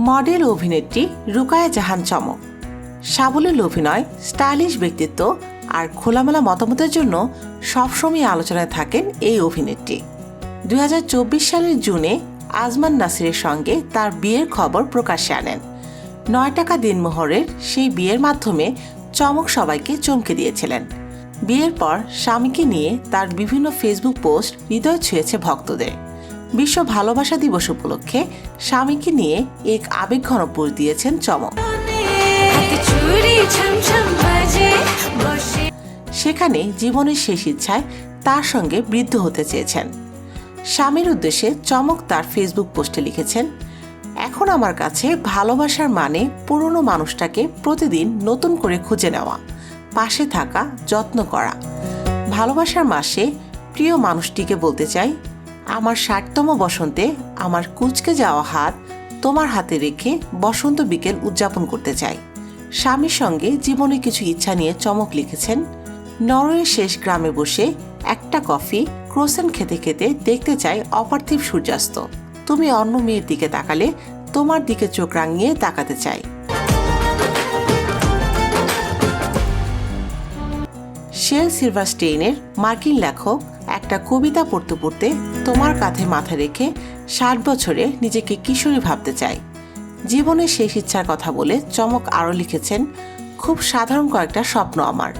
Model অভিনেত্রী রুকায়া জাহান চমক। সাবলীল অভিনয়, স্টাইলিশ ব্যক্তিত্ব আর খোলামেলা মতামতের জন্য সবসময় আলোচনায় থাকেন এই অভিনেত্রী। দু হাজার চব্বিশ সালের জুনে আজমান নাসিরের সঙ্গে তার বিয়ের খবর প্রকাশ্যে আনেন। নয় টাকা দিনমোহরের সেই বিয়ের মাধ্যমে চমক সবাইকে চমকে দিয়েছিলেন। বিয়ের পর স্বামীকে নিয়ে তার বিভিন্ন ফেসবুক পোস্ট হৃদয় ছুঁয়েছে ভক্তদের। বিশ্ব ভালোবাসা দিবস উপলক্ষে স্বামীকে নিয়ে এক আবেগঘন পোস্ট দিয়েছেন চমক। সেখানে জীবনের শেষ ইচ্ছায় তার সঙ্গে বৃদ্ধ হতে চেয়েছেন। স্বামীর উদ্দেশ্যে চমক তার ফেসবুক পোস্টে লিখেছেন এখন আমার কাছে ভালোবাসার মানে পুরনো মানুষটাকে প্রতিদিন নতুন করে খুঁজে নেওয়া। পাশে থাকা, যত্ন করা। ভালোবাসার মাসে প্রিয় মানুষটিকে বলতে চাই, আমার ষাটতম বসন্তে আমার কুচকে যাওয়া হাত তোমার হাতে রেখে বসন্ত বিকেল উদযাপন করতে চাই। স্বামীর সঙ্গে জীবনে কিছু ইচ্ছা নিয়ে চমক লিখেছেন, নরওয়ের শেষ গ্রামে বসে একটা কফি, ক্রোসেন খেতে খেতে দেখতে চাই অপার্থিব সূর্যাস্ত। তুমি অন্য মেয়ের দিকে তাকালে তোমার দিকে চোখ রাঙিয়ে তাকাতে চাই। শেল সিলভারস্টেইনের মার্কিন লেখক একটা কবিতা পড়তে পড়তে তোমার কাঁধে মাথা রেখে ষাট বছরে নিজেকে কিশোরী ভাবতে চাই জীবনের শেষ ইচ্ছার কথা বলে চমক আরও লিখেছেন, খুব সাধারণ কয়েকটা স্বপ্ন আমার।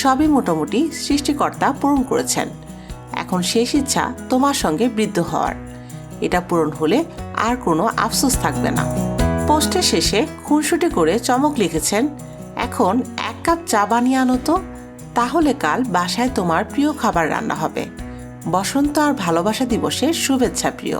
সবই মোটামুটি সৃষ্টিকর্তা পূরণ করেছেন। এখন শেষ ইচ্ছা তোমার সঙ্গে বৃদ্ধ হওয়ার। এটা পূরণ হলে আর কোনো আফসোস থাকবে না। পোস্টের শেষে খুনসুটি করে চমক লিখেছেন, এখন এক কাপ চা বানিয়ে আনো তো। তাহলে কাল বাসায় তোমার প্রিয় খাবার রান্না হবে। বসন্ত আর ভালোবাসা দিবসের শুভেচ্ছা প্রিয়।